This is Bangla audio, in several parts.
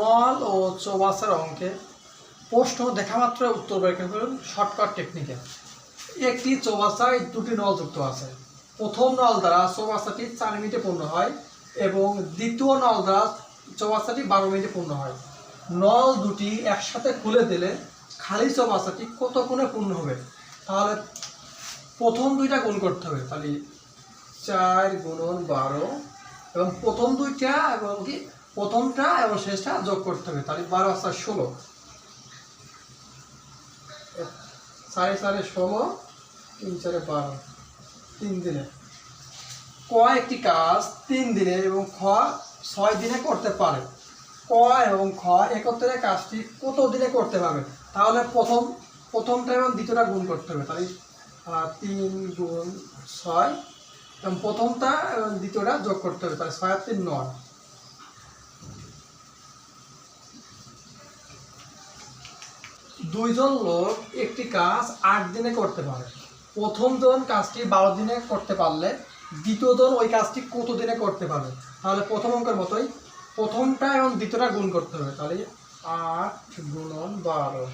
নল ও চৌবাসার অঙ্কে প্রশ্ন দেখা মাত্র উত্তর বের করুন শর্টকাট টেকনিকে একটি চৌবাসায় দুটি নল যুক্ত আছে। প্রথম নল দ্বারা চৌবাসাটি চার মিনিটে পূর্ণ হয় এবং দ্বিতীয় নল দ্বারা চৌবাসাটি বারো মিনিটে পূর্ণ হয়। নল দুটি একসাথে খুলে দিলে খালি চৌবাসাটি কত গুণে পূর্ণ হবে? তাহলে প্রথম দুইটা গুণ করতে হবে। তাহলে চার গুণন বারো এবং প্রথম দুইটা এবং কি প্রথমটা এবং শেষটা যোগ করতে হবে। তাহলে বারো আসা ষোলো। সাড়ে সাড়ে ষোলো তিন চারে বারো। তিন দিনে। ক একটি কাজ তিন দিনে এবং খ ছয় দিনে করতে পারে। ক এবং খ একত্রে কাজটি কত দিনে করতে পারবে? তাহলে প্রথম, প্রথমটা এবং দ্বিতীয়টা গুণ করতে হবে। তাহলে তিন গুণ ছয়, এবং প্রথমটা এবং দ্বিতীয়টা যোগ করতে হবে। তাহলে ছয় তিন নয়। দুইজন লোক একটি কাজ আট দিনে করতে পারে। প্রথম জন কাজটি বারো দিনে করতে পারলে দ্বিতীয় জন ওই কাজটি কত দিনে করতে পারবে? তাহলে প্রথম অঙ্কের মতোই প্রথমটা এবং দ্বিতীয়টা গুণ করতে হবে। তাহলে আট গুণন বারো।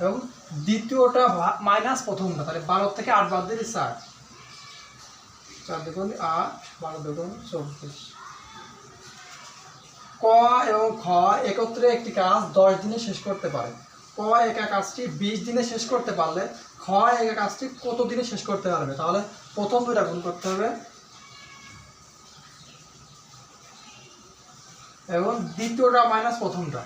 এবং দ্বিতীয়টা মাইনাস প্রথমটা, তাহলে বারো থেকে আট বাদ দিলে চার। চার দুগুণ আট, বারো দুগুণ চব্বিশ। ক এবং খ একত্রে একটি কাজ দশ দিনে শেষ করতে পারে। ক একা কাজটি বিশ দিনে শেষ করতে পারলে, খ একা কাজটি কত দিনে শেষ করতে পারবে? তাহলে প্রথম দুইটা গুণ করতে হবে। এবং দ্বিতীয়টা মাইনাস প্রথমটা।